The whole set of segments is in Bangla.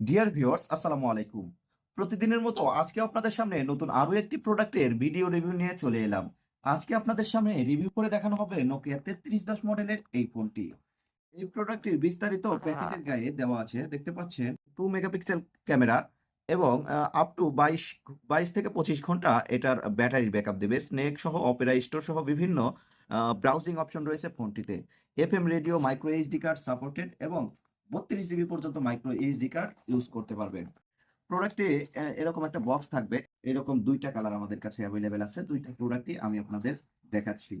ডিয়ার ভিউয়ার্স আসসালামু আলাইকুম। প্রতিদিনের মতো আজকে আপনাদের সামনে নতুন আরও একটি প্রোডাক্টের ভিডিও রিভিউ নিয়ে চলে এলাম। আজকে আপনাদের সামনে রিভিউ করে দেখানো হবে নোকিয়া তেত্রিশ দশ মডেলের এই ফোনটি। এই প্রোডাক্টটির বিস্তারিত প্যাকেটের গায়ে দেওয়া আছে দেখতে পাচ্ছেন টু মেগাপিক্সেল ক্যামেরা এবং আপ টু বাইশ বাইশ থেকে পঁচিশ ঘণ্টা এটার ব্যাটারি ব্যাকআপ দেবে। স্নেক সহ অপেরা স্টোর সহ বিভিন্ন ব্রাউজিং অপশন রয়েছে ফোনটিতে। FM radio micro HD card supported এবং বত্রিশ জিবি পর্যন্ত মাইক্রো এইচডি কার্ড ইউজ করতে পারবেন। প্রোডাক্টে এরকম একটা বক্স থাকবে। এরকম দুইটা কালার আমাদের কাছে অ্যাভেলেবেল আছে। দুইটা প্রোডাক্টই আমি আপনাদের দেখাচ্ছি।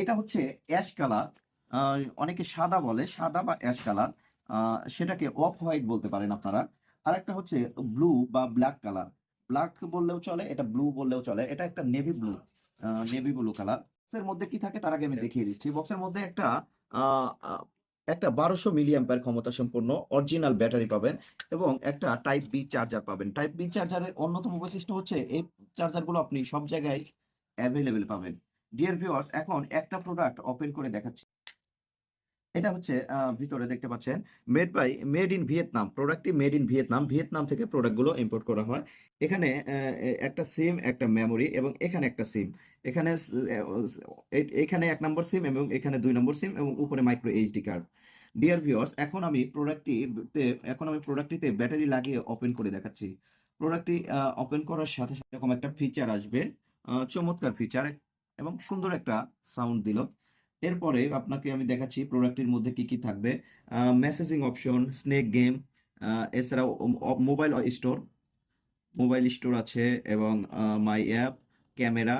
এটা হচ্ছে অ্যাশ কালার অনেকে সাদা বলে, সাদা বা অ্যাশ কালার সেটাকে অফ হোয়াইট বলতে পারেন আপনারা। আর একটা হচ্ছে ব্লু বা ব্ল্যাক কালার ব্ল্যাক বললেও চলে, এটা ব্লু বললেও চলে। এটা একটা navy blue navy blue colour বক্সের মধ্যে কি থাকে তার আগে আমি দেখিয়ে দিচ্ছি। বক্সের মধ্যে একটা একটা বারোশো মিলিয়াম্পার ক্ষমতা সম্পন্ন অরিজিনাল ব্যাটারি পাবেন এবং একটা টাইপ বি চার্জার পাবেন। টাইপ বি চার্জারের অন্যতম বৈশিষ্ট্য হচ্ছে এই চার্জারগুলো আপনি সব জায়গায় অ্যাভেলেবেল পাবেন। ডিয়ার ভিউয়ার্স এখন একটা প্রোডাক্ট ওপেন করে দেখাচ্ছি। এটা হচ্ছে ভিতরে দেখতে পাচ্ছেন made by made in Vietnam প্রোডাক্টটি মেড ইন ভিয়েতনাম ভিয়েতনাম থেকে প্রোডাক্টগুলো ইম্পোর্ট করা হয়। এখানে একটা সিম একটা মেমোরি এবং এখানে একটা সিম এখানে এখানে এক নম্বর সিম এবং এখানে দুই নম্বর সিম এবং উপরে micro HD card dear viewers এখন আমি প্রোডাক্টটিতে এখন আমি প্রোডাক্টটিতে ব্যাটারি লাগিয়ে ওপেন করে দেখাচ্ছি। প্রোডাক্টটি ওপেন করার সাথে সাথে এরকম একটা ফিচার আসবে চমৎকার ফিচার এবং সুন্দর একটা সাউন্ড দিল। এরপরে আপনাকে আমি দেখাচ্ছি প্রোডাক্টের মধ্যে কি কি থাকবে। মেসেজিং অপশন স্নেক গেম এছাড়াও মোবাইল স্টোর মোবাইল স্টোর আছে এবং my app camera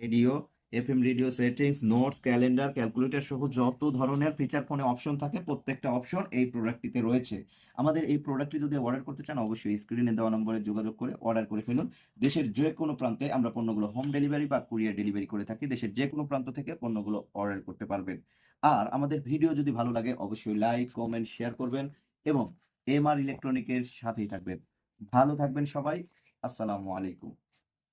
radio FM radio settings notes calendar calculator সহ যত ধরনের ফিচার ফোনে অপশন থাকে, প্রত্যেকটা অপশন এই প্রোডাক্টটিতে রয়েছে। আমাদের এই প্রোডাক্টটি যদি অর্ডার করতে চান, অবশ্যই স্ক্রিনে দেওয়া নম্বরে যোগাযোগ করে অর্ডার করে ফেলুন। দেশের যে কোনো প্রান্তে আমরা পণ্যগুলো হোম ডেলিভারি বা কুরিয়ার ডেলিভারি করে থাকি, দেশের যে কোনো প্রান্ত থেকে পণ্যগুলো অর্ডার করতে পারবেন। আর আমাদের ভিডিও যদি ভালো লাগে, অবশ্যই লাইক কমেন্ট শেয়ার করবেন এবং এম এমআর ইলেকট্রনিকের সাথেই থাকবেন। ভালো থাকবেন সবাই, আসসালামু আলাইকুম।